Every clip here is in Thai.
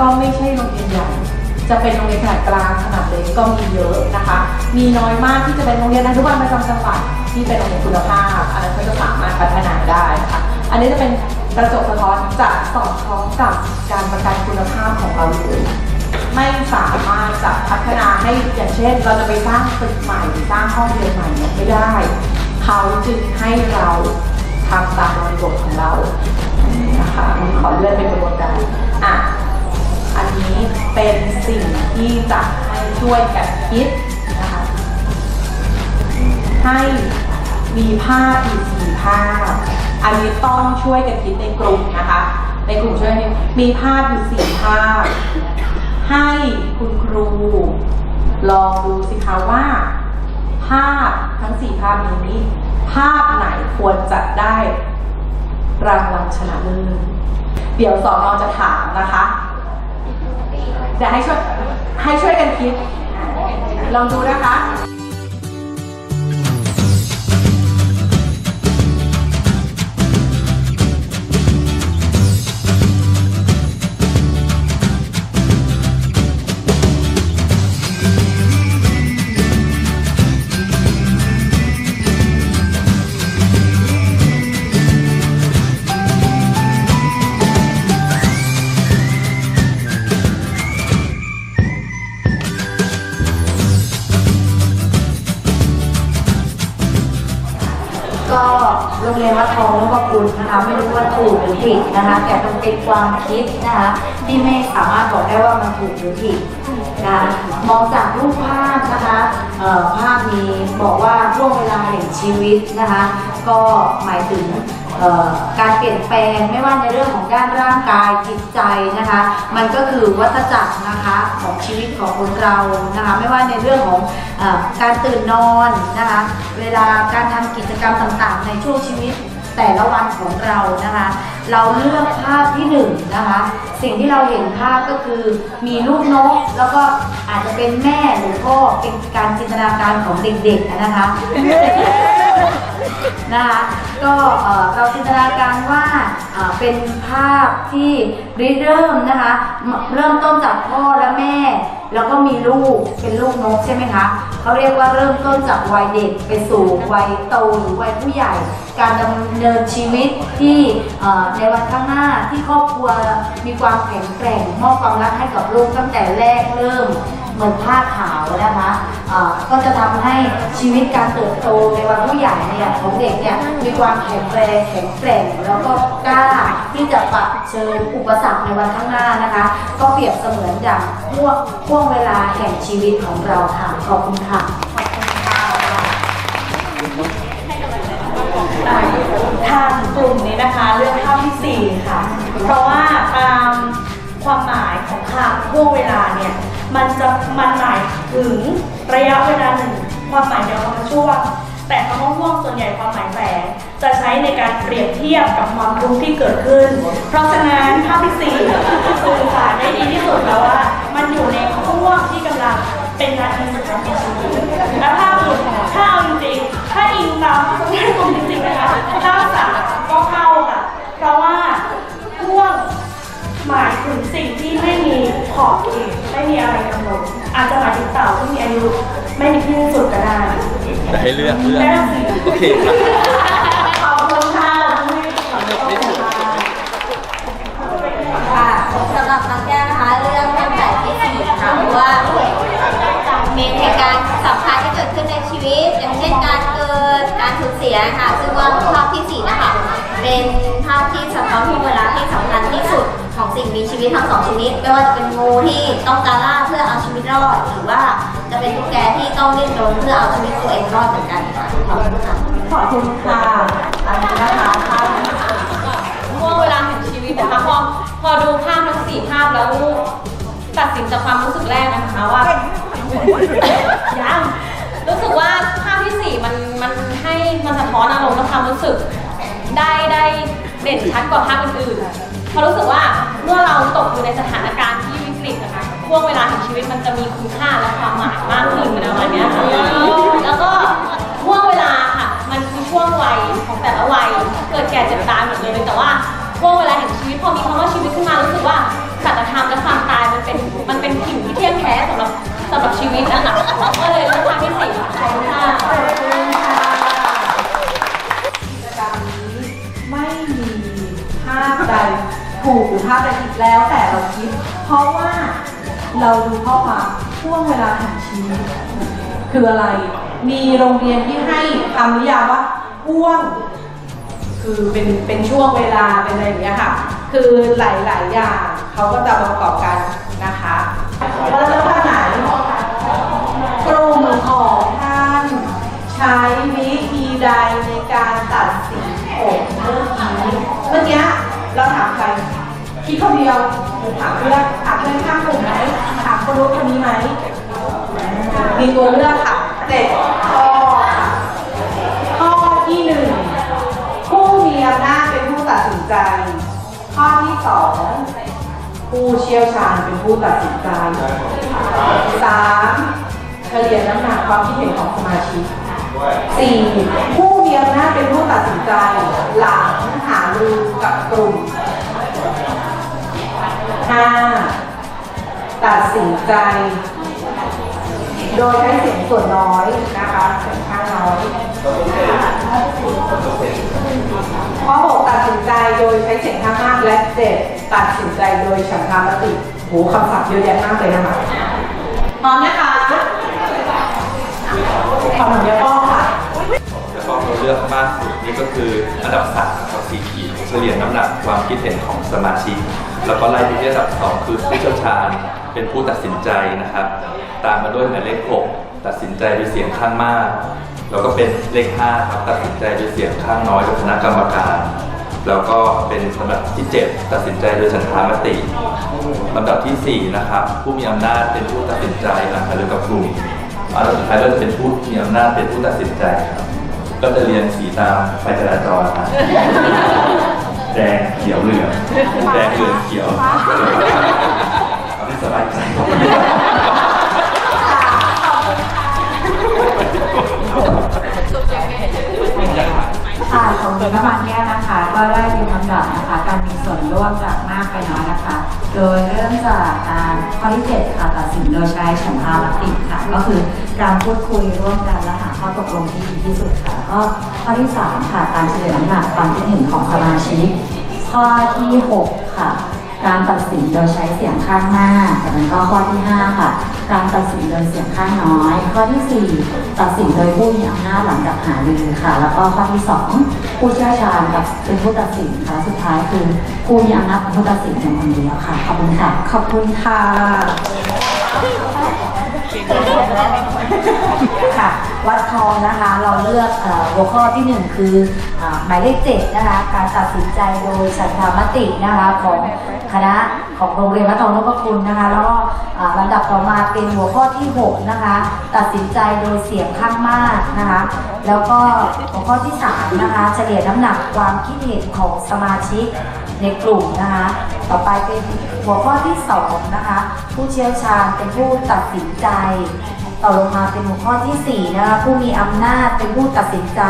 ก็ไม่ใช่โรงเรียนใหญ่ จะเป็นโรงเรียนขนาดกลางขนาดเล็กก็มีเยอะนะคะ มีน้อยมากที่จะเป็นโรงเรียนอนุบาลประจำจังหวัดที่เป็นโรงเรียนคุณภาพอันนั้นก็จะสามารถพัฒนาได้นะคะอันนี้จะเป็นกระจกสะท้อนจะสอดคล้องกับการประกันคุณภาพของเราเลยไม่สามารถจะพัฒนาให้อย่างเช่น เราจะไปสร้างตึกใหม่สร้างห้องเรียนใหม่เนี่ยไม่ได้ เขาจึงให้เราทำตามบริบทของเรานะคะขอเลื่อนเป็นกระบวนการอะ อันนี้เป็นสิ่งที่จะให้ช่วยกันคิดนะคะให้มีภาพอยู่สี่ภาพ อันนี้ต้องช่วยกันคิดในกลุ่มนะคะ ในกลุ่มช่วยมีภาพอยู่สี่ภาพ ให้คุณครู ลองดูสิคะว่า ภาพทั้งสี่ภาพนี้ ภาพไหนควรจะได้รางวัลชนะเลิศเดี๋ยวสอนอจะถามนะคะ เดี๋ยวให้ช่วยให้ช่วยกันคิด ลองดูนะคะ คุณนะคะไม่รู้ว่าถูกหรือผิดนะคะแต่มันเป็นความคิดนะคะที่ไม่สามารถบอกได้ว่ามันถูกหรือผิดนะคะมองจากรูปภาพนะคะภาพนี้บอกว่าช่วงเวลาแห่งชีวิตนะคะก็หมายถึงการเปลี่ยนแปลงไม่ว่าในเรื่องของด้านร่างกายจิตใจนะคะ มันก็คือวัฏจักรนะคะของชีวิตของคนเรานะคะไม่ว่าในเรื่องของอการตื่นนอนนะคะเวลาการทำกิจกรรมต่างๆ ในช่วงชีวิต แต่ละวันของเรานะคะ เราเลือกภาพที่หนึ่งนะคะ สิ่งที่เราเห็นภาพก็คือมีลูกนก แล้วก็อาจจะเป็นแม่หรือพ่อเป็นการจินตนาการของเด็กๆนะคะนะคะก็เราจินตนาการว่าเอ่อเป็นภาพที่ริเริ่มนะคะ เริ่มต้นจากพ่อและแม่ แล้วก็มีลูกเป็นลูกนกใช่ไหมคะ เขาเรียกว่าเริ่มต้นจากวัยเด็กไปสู่วัยโตหรือวัยผู้ใหญ่ การดำเนินชีวิตที่ในวันข้างหน้าที่ครอบครัวมีความแข็งแกร่งมอบความรักให้กับลูกตั้งแต่แรกเริ่ม เหมือนผ้าขาวนะคะก็จะทำให้ชีวิตการเติบโตในวันผู้ใหญ่เนี่ยของเด็กเนี่ยมีความแข็งแรงแข็งแกร่งแล้วก็กล้าที่จะปรับเชิญอุปสรรคในวันข้างหน้านะคะ ก็เปรียบเสมือนอย่างห่วงห่วงเวลาแห่งชีวิตของเราค่ะขอบคุณค่ะทางกลุ่มนี้นะคะเลือกภาพที่สี่ค่ะ เพราะว่าตามความหมายของคำห่วงเวลาเนี่ย มันจะมันหมายถึงระยะเวลาหนึ่ง ความหมายเดียวกับช่วง แต่คำว่าห่วงส่วนใหญ่ความหมายแฝงจะใช้ในการเปรียบเทียบกับความทุกข์ที่เกิดขึ้น เพราะฉะนั้นภาพที่สี่สื่อสารได้ดีที่สุดแล้วว่า มันอยู่ในห่วงที่กำลังเป็นนาทีสุดท้ายของชีวิตและภาพอื่นถ้าเอา แต่ให้เลือกเลือกได้สิโอเคครับขอบคุณค่ะค่ะสำหรับน้องแก้วนะคะเรื่องตั้งแต่ที่สี่ค่ะเพราะว่ามีเหตุการณ์สำคัญที่เกิดขึ้นในชีวิต อย่างเช่นการเกิดการสูญเสียค่ะ ซึ่งว่าภาพที่สี่นะคะเป็นภาพที่สะท้อนช่วงเวลาที่สำคัญที่สุดของสิ่งมีชีวิตทั้งสองชนิด ไม่ว่าจะเป็นงูที่ต้องการล่าเพื่อเอาชีวิตรอดหรือว่า จะเป็นตุ๊กแกที่ต้องดิ้นรนเพื่อเอาชีวิตตัวเองรอดเหมือนกันค่ะขอบคุณค่ะขอบคุณค่ะอันนี้นะคะภาพห่วงเวลาแห่งชีวิตนะคะพอพอดูภาพทั้งสี่ภาพแล้วตัดสินจากความรู้สึกแรกนะคะว่ายังรู้สึกว่าภาพที่สี่มันมันให้มันสะท้อนอารมณ์และความรู้สึกได้ได้เด่นชัดกว่าภาพอื่นๆเพราะรู้สึกว่าเมื่อเราตกอยู่ในสถานการณ์ที่วิกฤตนะคะ ช่วงเวลาแห่งชีวิตมันจะมีคุณค่าและความหมายมากขึ้นประมาณเนี้ยค่ะแล้วก็ช่วงเวลาค่ะ มันคือช่วงวัยของแต่ละวัยเกิดแก่เจ็บตายหมดเลยแต่ว่าช่วงเวลาแห่งชีวิตพอมีคำว่าชีวิตขึ้นมารู้สึกว่าสัจธรรมและความตายมันเป็นมันเป็นสิ่งที่เที่ยงแท้สำหรับสำหรับชีวิตนะคะก็เลยเลือกภาพที่สี่ค่ะขอบคุณค่ะกิจกรนี้ไม่มีภาพใดถูกหรือภาพใดผิดแล้วแต่เราคิด เพราะว่า เราดูข้อความช่วงเวลาแห่งชีวิตคืออะไร มีโรงเรียนที่ให้คำนิยามว่าห่วง คือเป็นเป็นช่วงเวลาเป็นอะไรอย่างเงี้ยค่ะ คือหลายๆอย่างเขาก็จะประกอบกันนะคะแล้วจะท่าไหนกลุ่มของท่านใช้วิธีใดในการตัดสินผมเมื่อกี้เมื่อกี้เราถามใครคิดคนเดียวหรือถามเพื่อนถามเพื่อนข้างกลุ่มไหมารู้คนนี้ไหมมีตัวเลือกค่ะเจ็ดข้อค่ะข้อที่หนึ่งผู้มีอำนาจเป็นผู้ตัดสินใจ ข้อที่สองผู้เชี่ยวชาญเป็นผู้ตัดสินใจสามเฉลี่ยน้ำหนักความคิดเห็นของสมาชิกสี่ผู้มีอำนาจเป็นผู้ตัดสินใจ หลังหารือกับกลุ่มห้า ตัดสินใจ โดยใช้เสียงส่วนน้อยนะคะเสียงข้างน้อยข้อหกตัดสินใจโดยใช้เสียงข้างมากและเจ็ดตัดสินใจโดยฉันทามติโหคำศัพท์เยอะแยะมากเลยนะคะพร้อมนะคะของเดียวก็ค่ะแล้วก็เราเลือกมากสุดนี่ก็คืออันดับสามครับสีขีดเฉลี่ยน้ำหนักความคิดเห็นของสมาชิก แล้วก็ไล่ไปที่อันดับสองคือผู้เชี่ยวชาญ เป็นผู้ตัดสินใจนะครับ ตามมาด้วยหมายเลขหกตัดสินใจโดยเสียงข้างมาก แล้วก็เป็นเลขห้าครับตัดสินใจโดยเสียงข้างน้อยโดยคณะกรรมการแล้วก็เป็นลำดับที่ 7 ตัดสินใจโดยฉันทามติลำดับทีสี่4 นะครับ ผู้มีอำนาจเป็นผู้ตัดสินใจหลังหารือกับกลุ่มอันดับสุดท้ายก็จะเป็นผู้มีอำนาจเป็นผู้ตัดสินใจครับก็จะเรียนสีตามไฟจราจรครับแดงเขียวเหลืองแดงเหลืองเขียวเอาที่ส บายใจค่ะของน้ำมันแก้วนะคะ ก็ได้เป็นลำดับนะคะ การมีส่วนร่วมจากมากไปน้อยนะคะ โดยเริ่มจากการข้อที่7ค่ะตัดสินโดยใช้ฉันทามติค่ะ ก็คือการพูดคุยร่วมกันและหาข้อตกลงที่ดีที่สุดค่ะก็ข้อที่ 3 ค่ะ การเฉลี่ยน้ำหนักความคิดเห็นของสมาชิก ข้อที่ 6 ค่ะ การตัดสินโดยใช้เสียงข้างมากจากนั้นก็ข้อที่ 5 ค่ะ การตัดสินโดยเสียงข้างน้อย ข้อทีสี่ 4 ตัดสินโดยผู้มีอำนาจหลังจากหารือค่ะ แล้วก็ข้อที่ 2 ผู้เชี่ยวชาญกับเป็นผู้ตัดสินค่ะ สุดท้ายคือผู้มีอำนาจเป็นผู้ตัดสินเพียงคนเดียวค่ะ ขอบคุณค่ะ ขอบคุณค่ะ ค่ะ วัดทองนะคะ เราเลือกหัวข้อที่หนึ่งคือหมายเลขเจ็ดนะคะ การตัดสินใจโดยฉันทามตินะคะของคณะของโรงเรียนวัดทองนพคุณนะคะ แล้วก็ลำดับต่อมาเป็นหัวข้อที่หกนะคะ ตัดสินใจโดยเสียงข้างมากนะคะ แล้วก็หัวข้อที่สามนะคะ เฉลี่ยน้ำหนักความคิดเห็นของสมาชิกในกลุ่มนะคะ ต่อไปเป็นหัวข้อที่สองนะคะ ผู้เชี่ยวชาญเป็นผู้ตัดสินใจต่อลงมาเป็นหัวข้อที่ 4 นะคะผู้มีอำนาจเป็นผู้ตัดสินใจ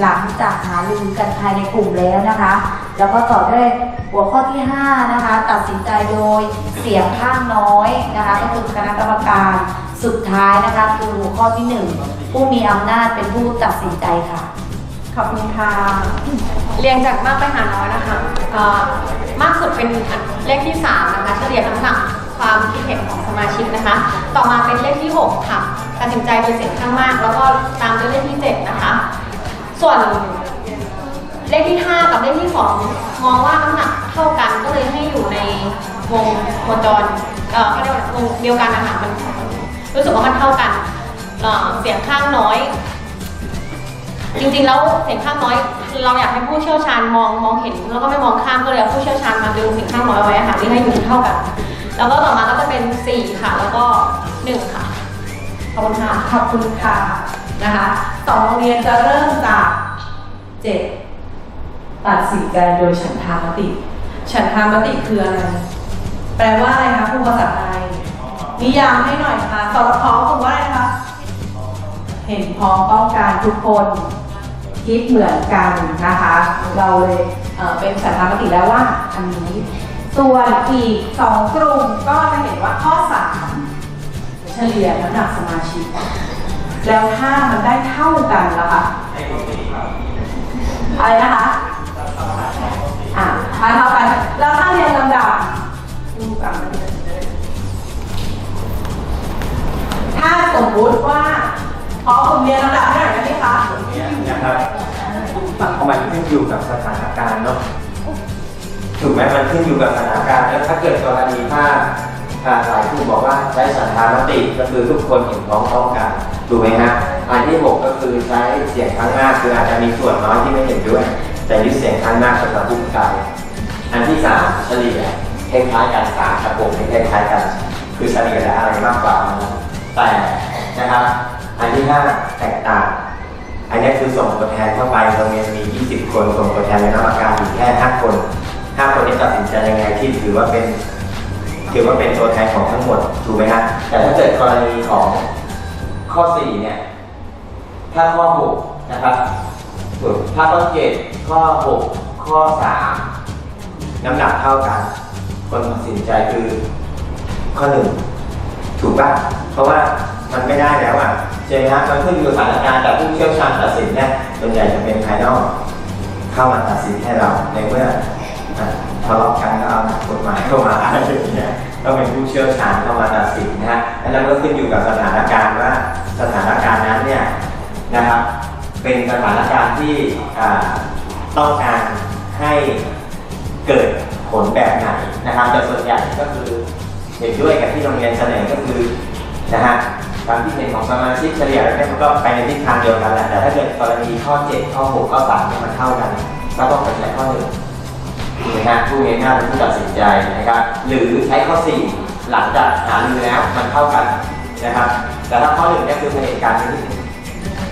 หลังจากหารือกันภายในกลุ่มแล้วนะคะ แล้วก็ต่อด้วยหัวข้อที่ 5 นะคะ ตัดสินใจโดยเสียงข้างน้อยนะคะก็คือคณะกรรมการสุดท้ายนะคะ คือหัวข้อที่ 1 ผู้มีอำนาจเป็นผู้ตัดสินใจค่ะ ขอบคุณค่ะ เรียงจากมากไปหาน้อยนะคะมากสุดเป็นเลขที่ 3 นะคะ เฉลี่ยน้ำหนัก ความคิดเห็นของสมาชิกนะคะ ต่อมาเป็นเลขที่ 6 ค่ะตัดสินใจโดยเสียงข้างมาก แล้วก็ตามด้วยเลขที่ 7 นะคะ ส่วนเลขที่ 5 กับเลขที่ 2 มองว่าน้ำหนักเท่ากันก็เลยให้อยู่ในวงโคจรเอ่อเขาเรียกว่าวงเดียวกันนะคะมันรู้สึกว่ามันเท่ากันเอ่อเสียงข้างน้อย จริงๆแล้วเสียงข้างน้อย เราอยากให้ผู้เชี่ยวชาญมองมองเห็น แล้วก็ไม่มองข้ามก็เลยเอาผู้เชี่ยวชาญมาดูเสียงข้างน้อยไว้ค่ะที่ให้อยู่เท่ากัน แล้วก็ต่อมาก็จะเป็น 4 ค่ะ แล้วก็ 1 ค่ะ ขอบคุณค่ะ ขอบคุณค่ะนะคะสองโรงเรียนจะเริ่มจากเจ็ดตัดสินใจโดยฉันทามติ ฉันทามติคืออะไร แปลว่าอะไรคะครูภาษาไทยนิยามให้หน่อยค่ะสรพคือว่าอะไรคะ เห็นพ้องต้องการทุกคนคิดเหมือนกันนะคะ เราเลยเอ่อเป็นสันธามติแล้วว่าอันนี้ ส่วนอีกสองกลุ่มก็จะเห็นว่าข้อสามเฉลี่ยน้ำหนักสมาชิก แล้วถ้ามันได้เท่ากันล่ะคะอะไรนะคะอะมาเท่ากันแล้วถ้าเรียงลำดับดูกันถ้าสมมุติว่าขอผมเรียงลำดับให้หน่อยได้ไหมคะนะครับเพราะมันขึ้นอยู่กับสถานการณ์เนาะ ถูกไหมมันขึ้นอยู่กับสถานการณ์แล้วถ้าเกิดกรณีถ้าหลายผู้บอกว่าใช้สันธามติก็คือทุกคนเห็นพ้องต้องกันถูกไหมฮะอันที่หกก็คือใช้เสียงข้างมากคืออาจจะมีส่วนน้อยที่ไม่เห็นด้วย แต่ยึดเสียงข้างมากสำหรับผู้กายอันที่สามเฉลี่ยคล้ายๆกันสามกับผมคล้ายๆกัน คือเฉลี่ยและอะไรมากกว่ามันแต่นะครับอันที่ห้าแตกต่างอันนี้คือส่งตัวแทนเข้าไปโรงเรียนมี 20 คนส่งตัวแทนในนามการอยู่แค่ 5 คน 5คนนี้ตัดสินใจยังไงที่ถือว่าเป็น ถือว่าเป็นตัวแทนของทั้งหมดถูกไหมฮะแต่ถ้าเกิดกรณีของข้อ4เนี่ย ถ้าข้อ6นะครับถ้าข้อ7ข้อ6ข้อ3น้ำหนักเท่ากัน คนตัดสินใจคือข้อ1ถูกปะเพราะว่ามันไม่ได้แล้วอะใช่ไหมฮะมันขึ้นอยู่กับสถานการณ์แต่ผู้เชี่ยวชาญตัดสินเนี่ยส่วนใหญ่จะเป็นภายนอก เข้ามาตัดสินให้เราในเมื่อ ทะเลาะกันก็เอานักกฎหมายเข้ามาอะไรอย่างเงี้ยต้องเป็นผู้เชี่ยวชาญเข้ามาตัดสินนะฮะแล้วก็ขึ้นอยู่กับสถานการณ์ว่าสถานการณ์นั้นเนี่ยนะครับเป็นสถานการณ์ที่ต้องการให้เกิดผลแบบไหนนะครับแต่ส่วนใหญ่ก็คือเห็นด้วยกับที่โรงเรียนเสนอก็คือนะฮะความคิดเห็นของสมาชิกเฉลี่ยแล้วเนี่ยมันก็ไปในทิศทางเดียวกันแหละแต่ถ้าเกิดกรณีข้อ 7 ข้อ 6 ข้อ3เนี่ยมันเท่ากัน ก็ต้องไปใช้ข้อหนึ่ง ถูกไหมฮะผู้ง่ายๆเป็นผู้ตัดสินใจนะครับหรือใช้ข้อ 4 หลังจากหารือแล้วมันเท่ากันนะครับแต่ถ้าข้อหนึ่งเนี่ยคือเหตุการณ์นี้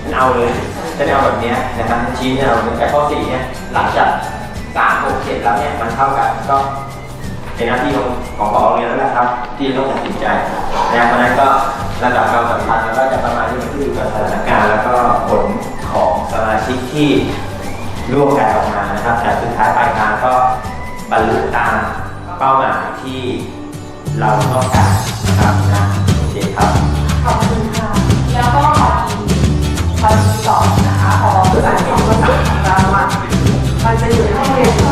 มันเอาเลยจะเอาแบบนี้นะครับมันชี้ให้เราแต่ข้อ 4 เนี่ยหลังจาก3 6 7แล้วเนี่ยมันเท่ากันก็เป็นหน้าที่ของของผองเรียนแล้วแหละครับ ที่ต้องตัดสินใจนะเพราะนั้นก็ระดับความสำคัญมันก็จะประมาณที่มันขึ้นอยู่กับสถานการณ์ แล้วก็ผลของสมาชิกที่ร่วมกันออกมา นะครับ แต่สุดท้ายปลายทางก็บรรลุตามเป้าหมายที่เราต้องการนะครับนะโอเคครับ ขอบคุณค่ะ แล้วก็ขออีกข้อที่สองนะคะ ขอภาษาอังกฤษภาษาของเราอะมันจะอยู่ห้องเรียน